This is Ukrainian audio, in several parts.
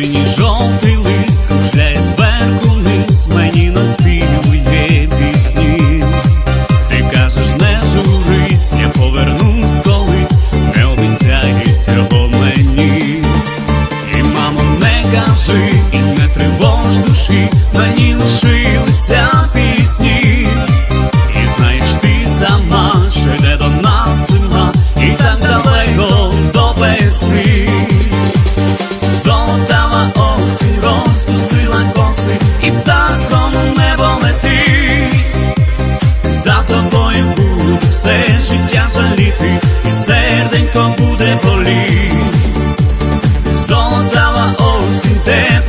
синій жовтий лист кружляє зверху вниз, мені на наспівує пісні. Ти кажеш, не журись, я повернусь колись, не обіцяє цього мені. І мамо, не кажи, і не тривож душі, мені лиши.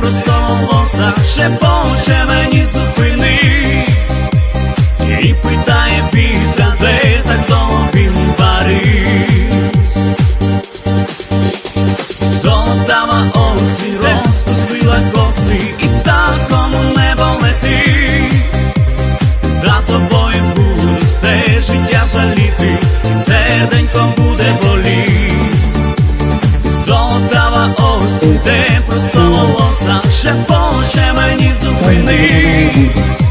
просто лоза шепоче мені зупи. Осінь, де проста волоса, ще мені зупинись.